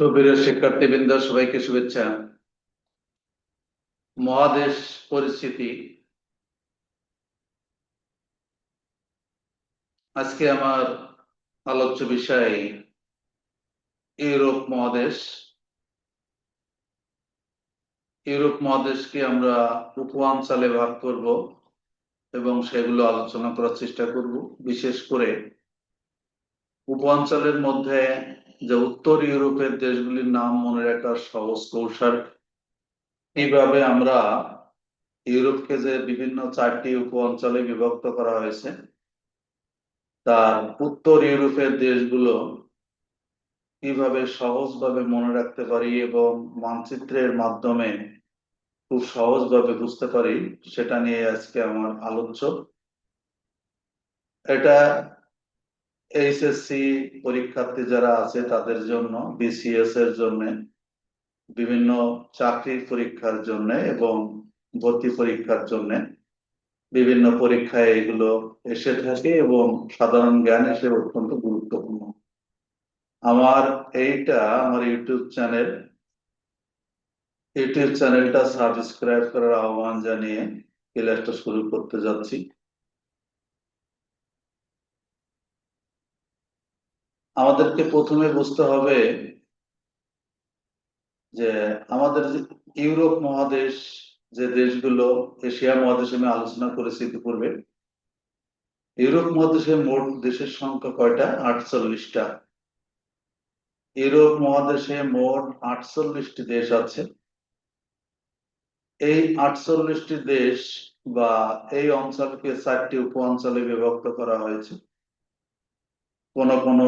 সুপ্রিয় শিক্ষার্থীবৃন্দ, সবাইকে শুভেচ্ছা। মহাদেশ পরিস্থিতি। আজকে আমার আলোচ্য বিষয় ইউরোপ মহাদেশ। ইউরোপ মহাদেশকে আমরা উপাঞ্চলে ভাগ করব এবং সেগুলো আলোচনা করার চেষ্টা করব। বিশেষ করে উপাঞ্চলের মধ্যে যে উত্তর ইউরোপের দেশগুলির নাম মনে রাখার সহজ কৌশল। এইভাবে আমরা ইউরোপকে যে বিভিন্ন চারটি উপ অঞ্চলে বিভক্ত করা হয়েছে, তার উত্তর ইউরোপের দেশগুলো কীভাবে সহজভাবে মনে রাখতে পারি এবং মানচিত্রের মাধ্যমে খুব সহজভাবে বুঝতে পারি, সেটা নিয়ে আজকে আমার আলোচ্য। এটা এইচএসসি পরীক্ষার্থী যারা আছে তাদের জন্য বিসিএস এর জন্য, বিভিন্ন চাকরির পরীক্ষার জন্য এবং ভর্তি পরীক্ষার জন্য বিভিন্ন পরীক্ষায় এগুলো এসে থাকে এবং সাধারণ জ্ঞান হিসেবে অত্যন্ত গুরুত্বপূর্ণ। আমার এইটা, আমার ইউটিউব চ্যানেল, ইউটিউব চ্যানেলটা সাবস্ক্রাইব করার আহ্বান জানিয়ে ক্লাসটা শুরু করতে যাচ্ছি। আমাদেরকে প্রথমে বুঝতে হবে যে আমাদের ইউরোপ মহাদেশ, যে দেশগুলো, এশিয়া মহাদেশে আমি আলোচনা করেছি ইতিপূর্বে, ইউরোপ মহাদেশে মোট দেশের সংখ্যা কয়টা? আটচল্লিশটা। ইউরোপ মহাদেশে মোট আটচল্লিশটি দেশ আছে। এই আটচল্লিশটি দেশ বা এই অঞ্চলকে চারটি উপ অঞ্চলে বিভক্ত করা হয়েছে। কোন কোন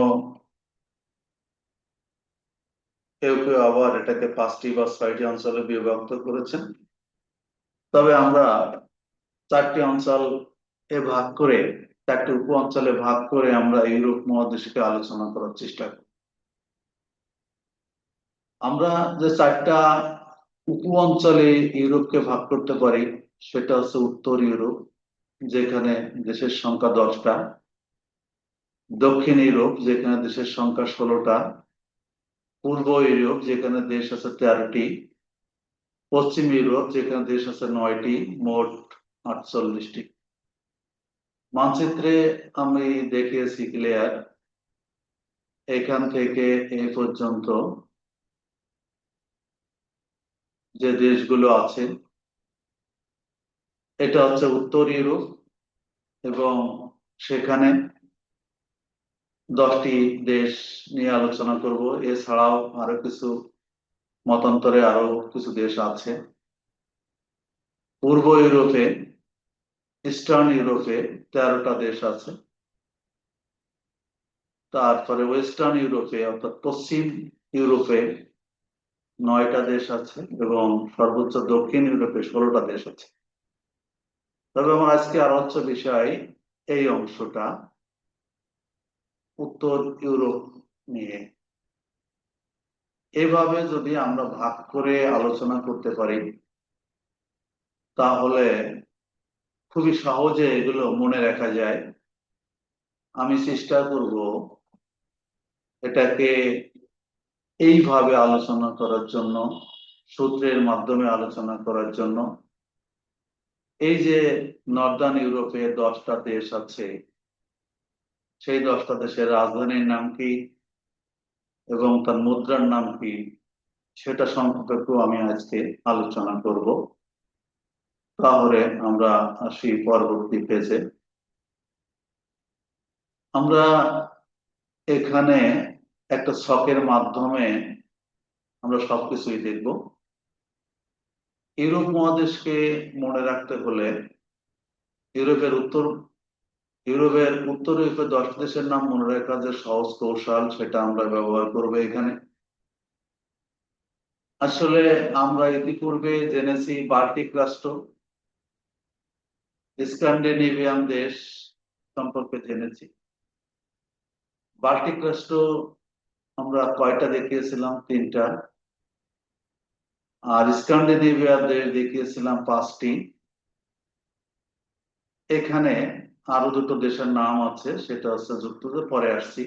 কেউ কেউ আবার এটাকে পাঁচটি বা ছয়টি অঞ্চলে বিভক্ত করেছেন। তবে আমরা চারটি অঞ্চল এ ভাগ করে, চারটি উপ অঞ্চলে ভাগ করে আমরা ইউরোপ মহাদেশকে আলোচনা করার চেষ্টা করি। আমরা যে চারটা উপ অঞ্চলে ইউরোপকে ভাগ করতে পারি, সেটা হচ্ছে উত্তর ইউরোপ, যেখানে দেশের সংখ্যা দশটা। দক্ষিণ ইউরোপ, যেখানে দেশের সংখ্যা ষোলোটা। পূর্ব ইউরোপ, যেখানে দেশ আছে তেরোটি, পশ্চিম ইউরোপ, যেখানে দেশ আছে নয়টি, মোট আটচল্লিশটি। মানচিত্রে আমি দেখিয়েছি ক্লিয়ার, এখান থেকে এ পর্যন্ত যে দেশগুলো আছে, এটা হচ্ছে উত্তর ইউরোপ এবং সেখানে দশটি দেশ নিয়ে আলোচনা করব। এছাড়াও আরও কিছু মতান্তরে আরও কিছু দেশ আছে। পূর্ব ইউরোপে, ইস্টার্ন ইউরোপে তেরোটা দেশ আছে। তারপরে ওয়েস্টার্ন ইউরোপে, অর্থাৎ পশ্চিম ইউরোপে নয়টা দেশ আছে এবং সর্বোচ্চ দক্ষিণ ইউরোপে ষোলোটা দেশ আছে। তবে আমার আজকে আলোচ্য বিষয় এই অংশটা। উত্তর ইউরোপ নিয়ে। এভাবে যদি আমরা ভাগ করে আলোচনা করতে পারি, তাহলে খুবই সহজে এগুলো মনে রাখা যায়। আমি চেষ্টা করব এটাকে এইভাবে আলোচনা করার জন্য, সূত্রের মাধ্যমে আলোচনা করার জন্য। এই যে নর্দার্ন ইউরোপে দশটা দেশ আছে সেই দশটা দেশের রাজধানীর নাম কি এবং তার মুদ্রার নাম কি সেটা সম্পর্কেও আমি আজকে আলোচনা করব। তাহলে আমরা আসি পরবর্তী পেজে আমরা এখানে একটা শখের মাধ্যমে আমরা সবকিছুই দেখব। ইউরোপ মহাদেশকে মনে রাখতে হলে ইউরোপের উত্তর ইউরোপের উত্তর ইউরোপের দশ দেশের নাম মনে রাখা যে সহজ কৌশল, সেটা আমরা ব্যবহার করব এখানে। আসলে আমরা ইতিপূর্বে জেনেছি বার্টিক রাষ্ট্র, স্ক্যান্ডিনেভিয়ান দেশ সম্পর্কে জেনেছি। বার্টিক রাষ্ট্র আমরা কয়টা দেখিয়েছিলাম? তিনটা। আর স্ক্যান্ডিনেভিয়া দেশ দেখিয়েছিলাম পাঁচটি। এখানে আরও দুটো দেশের নাম আছে, সেটা হচ্ছে যুক্তরাজ্য, পরে আসছি।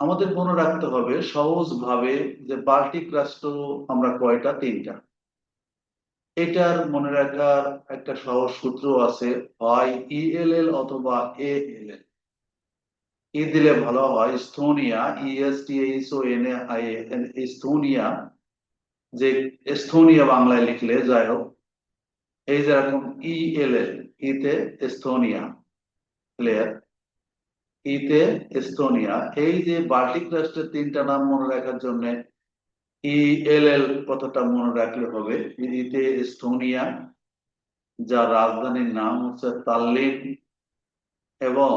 আমাদের মনে রাখতে হবে সহজ ভাবে যে বাল্টিক রাষ্ট্র আমরা কয়টা? তিনটা। এটার মনে রাখার একটা সহজ সূত্র আছে হয় ইএলএল অথবা এএলএল ই দিলে ভালো হয় Estonia E S T H O N I N Estonia যে স্থোনিয়া বাংলায় লিখলে, যাই হোক, এই যেরকম ইএলএল ইতে স্থোনিয়া ক্লিয়ার ইতে এস্তোনিয়া, এই যে বাল্টিক রাষ্ট্রের তিনটা নাম মনে রাখার জন্য ইএলএল কথাটা মনে রাখলে হবে, ইতে এস্তোনিয়া, যার রাজধানীর নাম হচ্ছে তাল্লিন এবং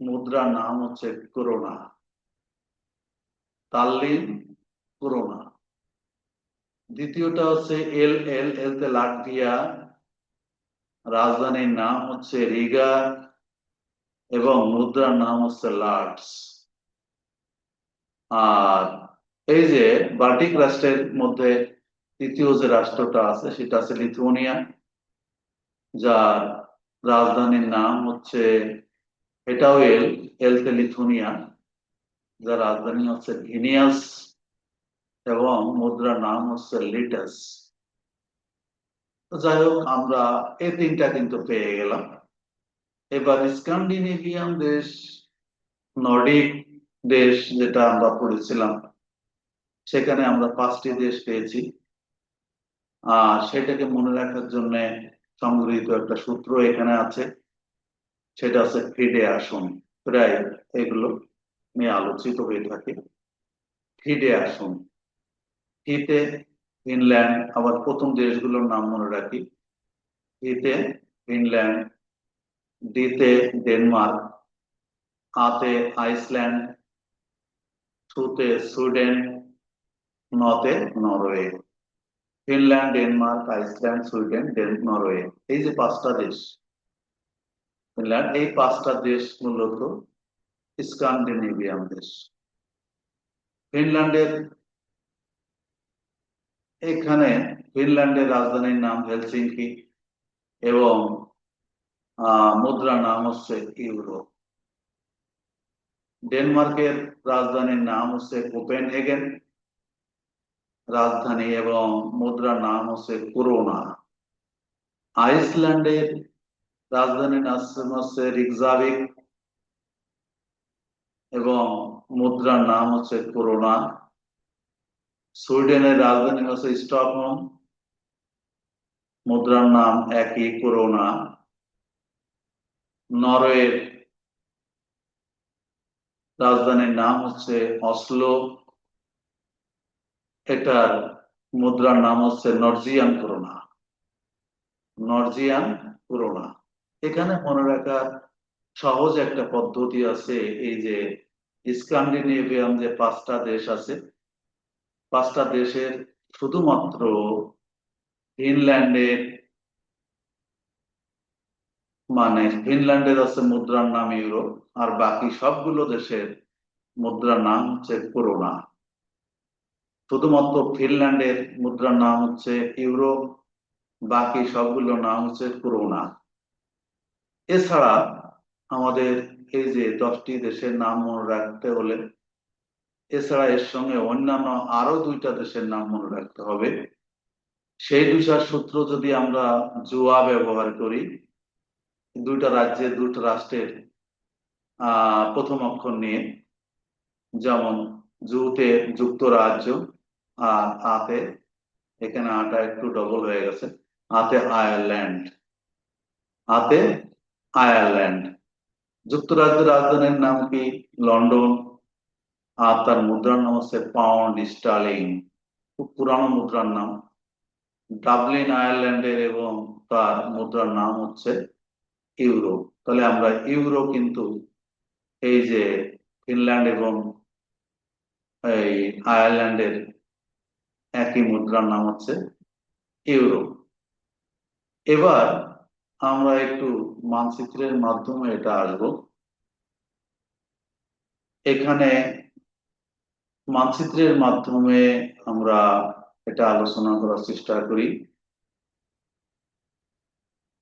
মুদ্রার নাম হচ্ছে করোনা। Tallinn, corona. দ্বিতীয়টা হচ্ছে এল এল এল তে লাটভিয়া রাজধানীর নাম হচ্ছে রিগা এবং মুদ্রার নাম হচ্ছে লার্টস আর এই যে বাল্টিক রাষ্ট্রের মধ্যে তৃতীয় যে রাষ্ট্রটা আছে, সেটা আছে লিথুয়ানিয়া, যার রাজধানীর নাম হচ্ছে এটাও এল, এলতে লিথুনিয়া যার রাজধানী হচ্ছে ভিনিয়াস এবং মুদ্রার নাম হচ্ছে লিটাস। যাই হোক আমরা এই তিনটা কিন্তু পেয়ে গেলাম। এবার স্ক্যান্ডিনেভিয়ান দেশ, নর্ডিক দেশ যেটা আমরা পড়েছিলাম, সেখানে আমরা পাঁচটি দেশ পেয়েছি। আর সেটাকে মনে রাখার জন্য সংগৃহীত একটা সূত্র এখানে আছে, সেটা হচ্ছে ফিডে আসন। প্রায় এগুলো নিয়ে আলোচিত হয়ে থাকে। ফিডে আসন। ফিতে ফিনল্যান্ড আবার প্রথম দেশগুলোর নাম মনে রাখি। ফিতে ফিনল্যান্ড ডিতে ডেনমার্ক আতে আইসল্যান্ড সুতে Sweden নতে Norway Finland Denmark Iceland Sweden ডেন নরওয়ে এই যে পাঁচটা দেশ। ফিনল্যান্ড এই পাঁচটা দেশ মূলত স্ক্যান্ডিনেভিয়ান দেশ। ফিনল্যান্ডের এখানে ফিনল্যান্ডের রাজধানীর নাম হেলসিঙ্কি এবং মুদ্রা নাম হচ্ছে ইউরো। ডেনমার্কের রাজধানীর নাম হচ্ছে কোপেনহেগেন। রাজধানী এবং মুদ্রার নাম হচ্ছে করোনা। আইসল্যান্ডের রাজধানীর নাম হচ্ছে রিকজাভিক এবং মুদ্রার নাম হচ্ছে করোনা। সুইডেনের রাজধানী হচ্ছে স্টকহোম। মুদ্রার নাম একই করোনা নরওয়ের রাজধানীর নাম হচ্ছে অসলো। এটার মুদ্রার নাম হচ্ছে নর্জিয়ান করোনা নর্জিয়ান করোনা এখানে মনে রাখার সহজ একটা পদ্ধতি আছে, এই যে স্ক্যান্ডিনেভিয়ান যে পাঁচটা দেশ আছে পাঁচটা দেশের শুধুমাত্র ফিনল্যান্ডের মানে ফিনল্যান্ডের আছে মুদ্রার নাম ইউরো আর বাকি সবগুলো দেশের মুদ্রার নাম হচ্ছে করোনা। শুধুমাত্র ফিনল্যান্ডের মুদ্রার নাম হচ্ছে ইউরো বাকি সবগুলো নাম হচ্ছে করোনা। এছাড়া আমাদের এই যে দশটি দেশের নাম মনে রাখতে হলে এছাড়া এর সঙ্গে অন্যান্য আরও দুইটা দেশের নাম মনে রাখতে হবে। সেই দুইটার সূত্র যদি আমরা জুয়া ব্যবহার করি, দুইটা রাজ্যের দুটো রাষ্ট্রের প্রথম অক্ষর নিয়ে, যেমন জুতে যুক্তরাজ্য আর আতে, এখানে আটা একটু ডবল হয়ে গেছে, আতে আয়ারল্যান্ড আতে আয়ারল্যান্ড। যুক্তরাজ্যের রাজধানীর নাম কি? লন্ডন। আর তার মুদ্রার নাম হচ্ছে পাউন্ড স্টার্লিং খুব পুরানো মুদ্রার নাম। ডাবলিন আয়ারল্যান্ডের এবং তার মুদ্রার নাম হচ্ছে ইউরো তাহলে আমরা ইউরো কিন্তু এই যে ফিনল্যান্ড এবং এই আয়ারল্যান্ডের একই মুদ্রার নাম হচ্ছে ইউরো এবার আমরা একটু মানচিত্রের মাধ্যমে এটা আসব। এখানে মানচিত্রের মাধ্যমে আমরা এটা আলোচনা করার চেষ্টা করি।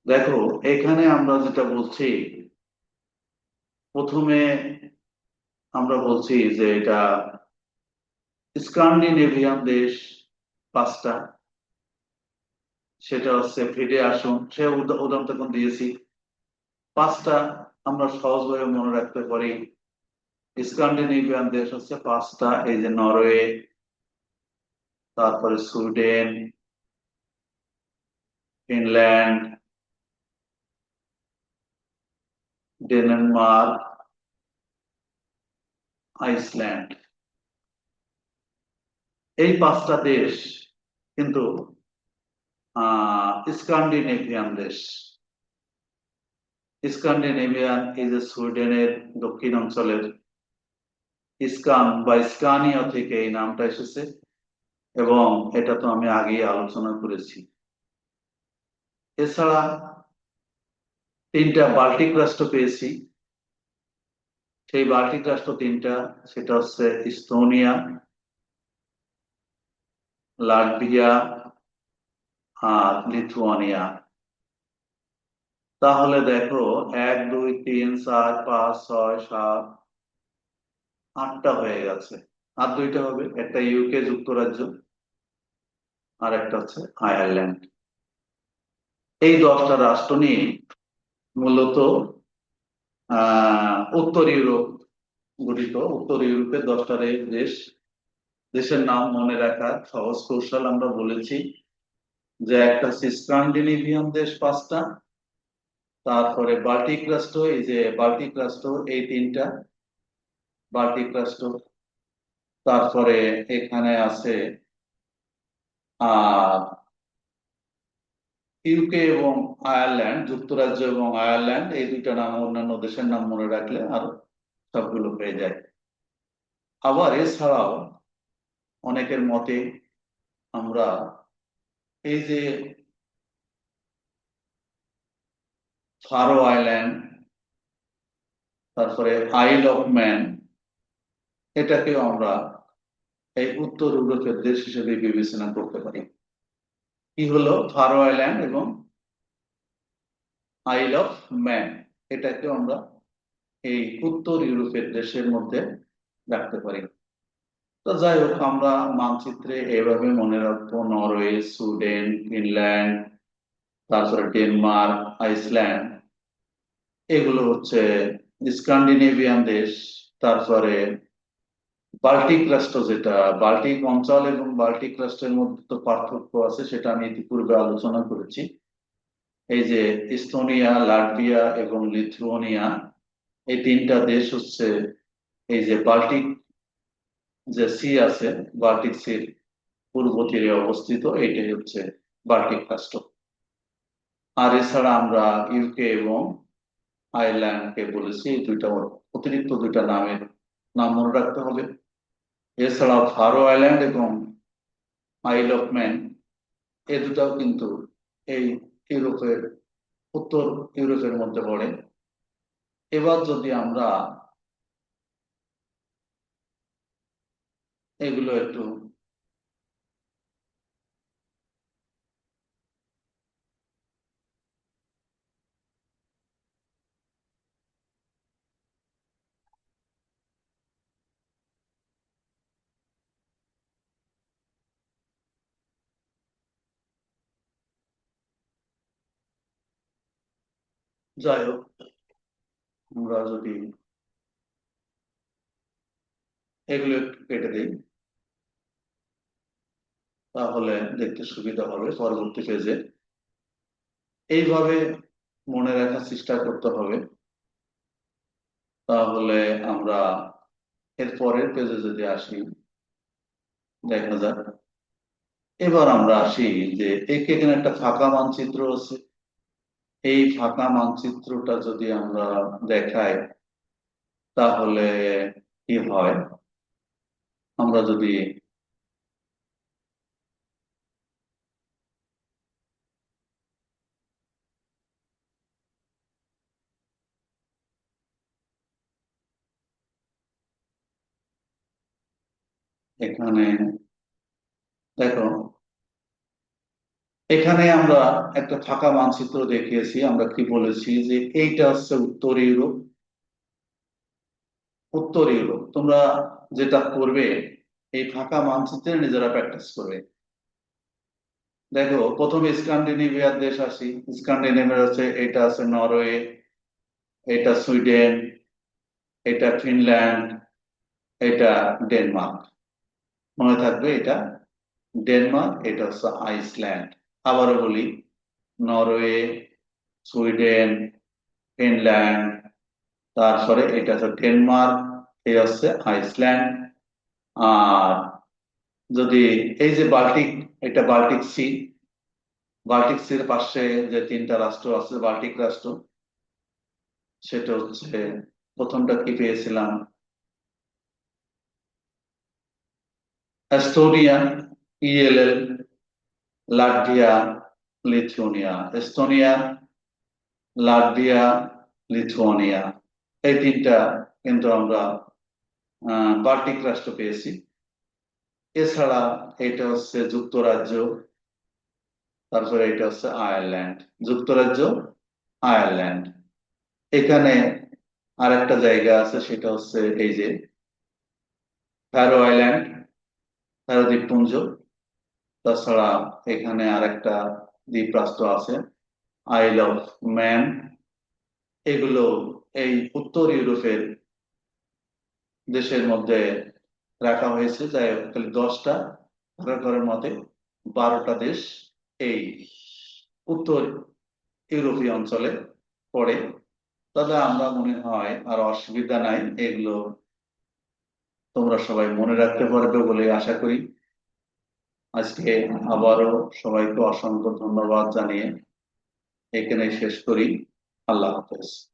দেখো, এখানে আমরা যেটা বলছি, প্রথমে আমরা বলছি যে এটা স্ক্যান্ডিনেভিয়ান দেশ পাঁচটা। সেটা হচ্ছে ফিডে আসুন। সে উদা- উদাহরণ তখন দিয়েছি। পাঁচটা আমরা সহজভাবে মনে রাখতে পারি। স্ক্যান্ডিনেভিয়ান দেশ হচ্ছে পাঁচটা, এই যে নরওয়ে, তারপরে সুইডেন, ফিনল্যান্ড, ডেনমার্ক, আইসল্যান্ড। এই পাঁচটা দেশ কিন্তু স্ক্যান্ডিনেভিয়ান দেশ। স্ক্যান্ডিনেভিয়ান এই যে সুইডেনের দক্ষিণ অঞ্চলের স্কান বা স্কানিয়া থেকে এই নামটা এসেছে এবং এটা তো আমি আগেই আলোচনা করেছি। এছাড়া তিনটা বাল্টিক রাষ্ট্র পেয়েছি। সেই বাল্টিক রাষ্ট্র তিনটা, সেটা হচ্ছে ইস্তোনিয়া, লাটভিয়া আর লিথুয়ানিয়া। তাহলে দেখো, এক, দুই, তিন, চার, পাঁচ, ছয়, সাত আটটা হয়ে গেছে। আর দুইটা হবে, একটা ইউকে যুক্তরাজ্য, আর একটা হচ্ছে আয়ারল্যান্ড এই দশটা রাষ্ট্র নিয়ে মূলত উত্তর ইউরোপ গঠিত। উত্তর ইউরোপের দশটা দেশ। দেশের নাম মনে রাখার সহজ কৌশল আমরা বলেছি যে একটা হচ্ছে স্ক্যান্ডিনেভিয়ান দেশ পাঁচটা, তারপরে বাল্টিক রাষ্ট্র, এই যে বাল্টিক রাষ্ট্র, এই তিনটা বাল্টিক রাষ্ট্র তারপরে এখানে আছে, আহ ইউকে এবং আয়ারল্যান্ড যুক্তরাজ্য এবং আয়ারল্যান্ড এই দুইটা নাম অন্যান্য দেশের নাম মনে রাখলে আরও সবগুলো হয়ে যায়। আবার এছাড়াও অনেকের মতে আমরা এই যে ফারো আইল্যান্ড তারপরে আইল অফ ম্যান এটাকেও আমরা এই উত্তর ইউরোপের দেশ হিসেবে বিবেচনা করতে পারি। কি হলো? ফারো আইল্যান্ড এবং আইল অফ ম্যান। এটাকে আমরা এই উত্তর ইউরোপের দেশের মধ্যে রাখতে পারি। তো যাই হোক, আমরা মানচিত্রে এভাবে মনে রাখব। নরওয়ে, সুইডেন, ফিনল্যান্ড, তারপরে ডেনমার্ক, আইসল্যান্ড। এগুলো হচ্ছে স্ক্যান্ডিনেভিয়ান দেশ, তারপরে বাল্টিক রাষ্ট্র যেটা বাল্টিক অঞ্চল এবং বাল্টিক রাষ্ট্রের মধ্যে তো পার্থক্য আছে, সেটা আমি ইতিপূর্বে আলোচনা করেছি। এই যে ইস্তোনিয়া, লাটভিয়া এবং লিথুয়ানিয়া, এই তিনটা দেশ হচ্ছে এই যে বাল্টিক যে সি আছে বাল্টিক সির পূর্ব তীরে অবস্থিত এটাই হচ্ছে বাল্টিক রাষ্ট্র আর এছাড়া আমরা ইউকে এবং আয়ারল্যান্ডকে বলেছি দুইটা অতিরিক্ত দুইটা নামের নাম মনে রাখতে হবে। এছাড়াও ফারো আইল্যান্ড এবং আইল অফ ম্যান, এ দুটাও কিন্তু এই ইউরোপের, উত্তর ইউরোপের মধ্যে পড়ে। এবার যদি আমরা এগুলো একটু যাই হোক আমরা যদি এগুলো একটু কেটে দিই, তাহলে দেখতে সুবিধা হবে পরবর্তী পেজে এইভাবে মনে রাখার চেষ্টা করতে হবে। তাহলে আমরা এর পরের পেজে যদি আসি, দেখা যাক। এবার আমরা আসি যে একে একটা ফাঁকা মানচিত্র আছে। এই ফাঁকা মানচিত্রটা যদি আমরা দেখাই তাহলে কি হয়? আমরা যদি এখানে দেখো এখানে আমরা একটা ফাঁকা মানচিত্র দেখিয়েছি, আমরা কি বলেছি যে এইটা হচ্ছে উত্তর ইউরোপ। উত্তর ইউরোপ, তোমরা যেটা করবে, এই ফাঁকা মানচিত্রে নিজেরা প্র্যাকটিস করবে। দেখো, প্রথমে স্ক্যান্ডিনেভিয়ার দেশ আসি স্ক্যান্ডিনেভিয়ার হচ্ছে এটা আছে নরওয়ে, এটা সুইডেন, এটা ফিনল্যান্ড, এটা ডেনমার্ক। মনে থাকবে এটা ডেনমার্ক, এটা হচ্ছে আইসল্যান্ড। আবারও বলি, নরওয়ে, সুইডেন, ফিনল্যান্ড তারপরে এটা হচ্ছে ডেনমার্ক এই হচ্ছে আইসল্যান্ড। আর যদি এই যে বাল্টিক এটা বাল্টিক সি, বাল্টিক সির পাশে যে তিনটা রাষ্ট্র আছে, বাল্টিক রাষ্ট্র, সেটা হচ্ছে, প্রথমটা কি পেয়েছিলাম? Estonia, E L L Latvia Lithuania Estonia Latvia Lithuania এই তিনটা কিন্তু আমরা বাল্টিক রাষ্ট্র পেয়েছি। এছাড়া এটা হচ্ছে যুক্তরাজ্য, তারপরে এটা হচ্ছে আয়ারল্যান্ড। যুক্তরাজ্য, আয়ারল্যান্ড। এখানে আরেকটা জায়গা আছে, সেটা হচ্ছে এই যে ফ্যারো আইল্যান্ড ফ্যারো দ্বীপপুঞ্জ তাছাড়া এখানে আরেকটা দ্বীপ রাষ্ট্র আছে আইল অফ ম্যান এগুলো এই উত্তর ইউরোপের দেশের মধ্যে রাখা হয়েছে, যাই হোক দশটা ঘরের মতে বারোটা দেশ এই উত্তর ইউরোপীয় অঞ্চলে পড়ে। তবে আমরা মনে হয় আর অসুবিধা নাই, এগুলো তোমরা সবাই মনে রাখতে পারবে বলে আশা করি। আজকে আবারও সবাইকে অসংখ্য ধন্যবাদ জানিয়ে এখানে শেষ করি। আল্লাহ হাফেজ।